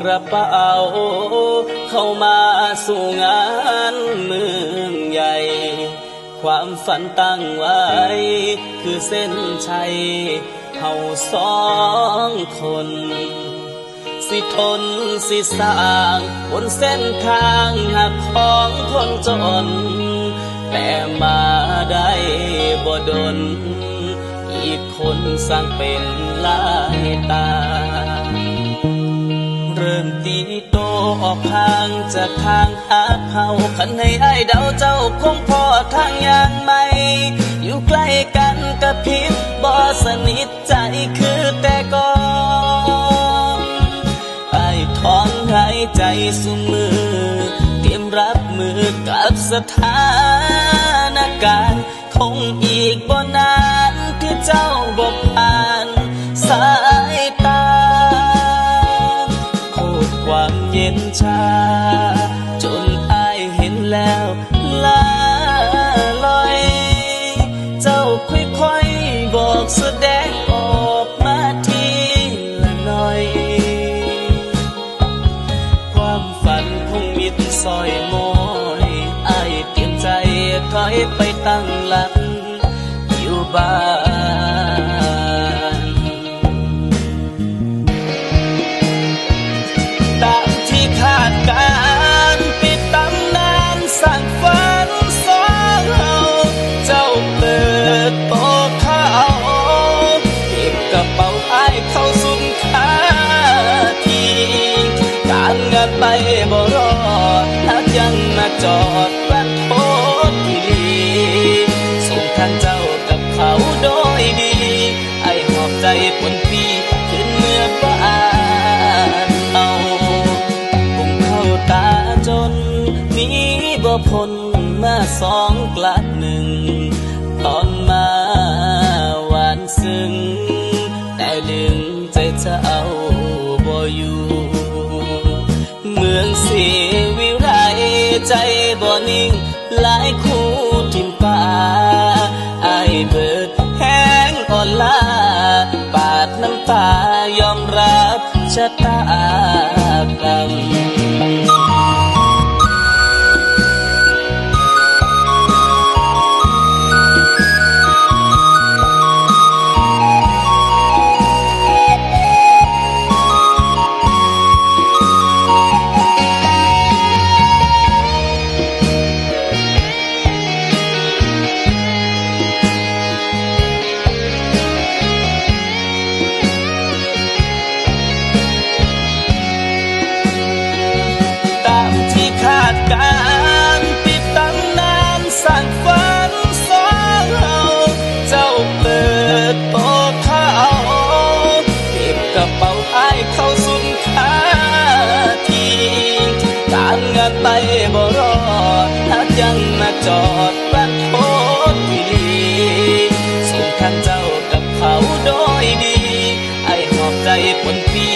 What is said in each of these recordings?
กระเป๋าเข้ามาสู่งานเมืองใหญ่ ความฝันตั้งไว้ คือเส้นชัยเฮาสองคน สิทนสิสร้างบนเส้นทางหักของคนจน แต่มาได้บ่ดน อีกคนสร้างเป็นลายตา ริ่มตีโตออกห่างจากทางหาเขาคันให้ไอ้ายเดาเจ้าคงพอทางยางไม่ อยู่ใกล้กันกับพิษบ่สนิทใจคือแต่ก่อนไอ้ท้องหายใจสุมือ เตรียมรับมือกับสถานการณ์คงอีกบ่นานา จนอายเห็นแล้วลาลอย เจ้าค่อยๆบอกแสดงออกมาทีละหน่อย ความฝันคงมิดซอยมอยอายเตรียมใจถอยไปตั้งหลักอยู่บ้าน อายเข้าสุนค้าทีการงานไปบ่รอดทักยังมาจอดรัดโทษทีส่งทางเจ้ากับเขาโดยดีไอหอบใจปนปีขึ้นเมื่อบ้านเอาผมเข้าตาจนนีบ่พ้นมาสองกลัดหนึ่ง ตอนมาหวานซึ้ง ดึงใจจะเอาบ่อยู่เมืองสีวิไรใจบ่นิ่งหลายคู่ทิมป่าไอเบิดแห้งอ่อนลาปาดน้ำตายอมรับชะตากรรม การปิดตำนานสั่งฝันสองเฮาเจ้าเปิดโตเข้าเก็บกระเป๋าอ้เข้าสุนค้าทีการงานไปบ่รอดทักยังมาจอดรัดโทษทีส่งทางเจ้ากับเขาโดยดี ไอ้หอบใจปนปี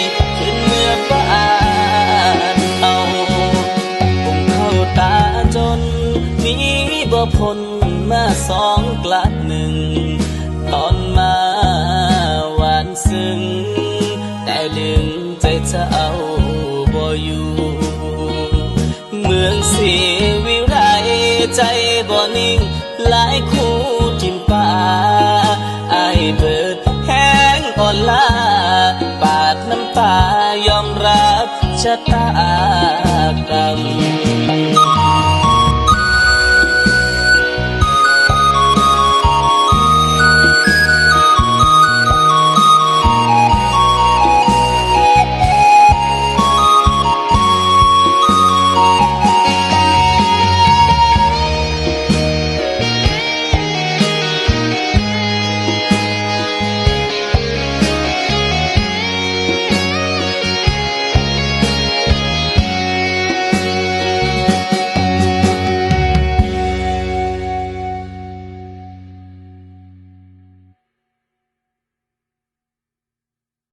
พลมาสองกลัดหนึ่ง ตอนมาหวานซึ้งแต่ดึงใจจะเอาบ่อยู่ เมืองสีวิไลใจบ่อนิ่ง หลายคู่ทิมป่าไอเบิดแห้งอ่อนลา ปาดน้ำตายอมรับชะตา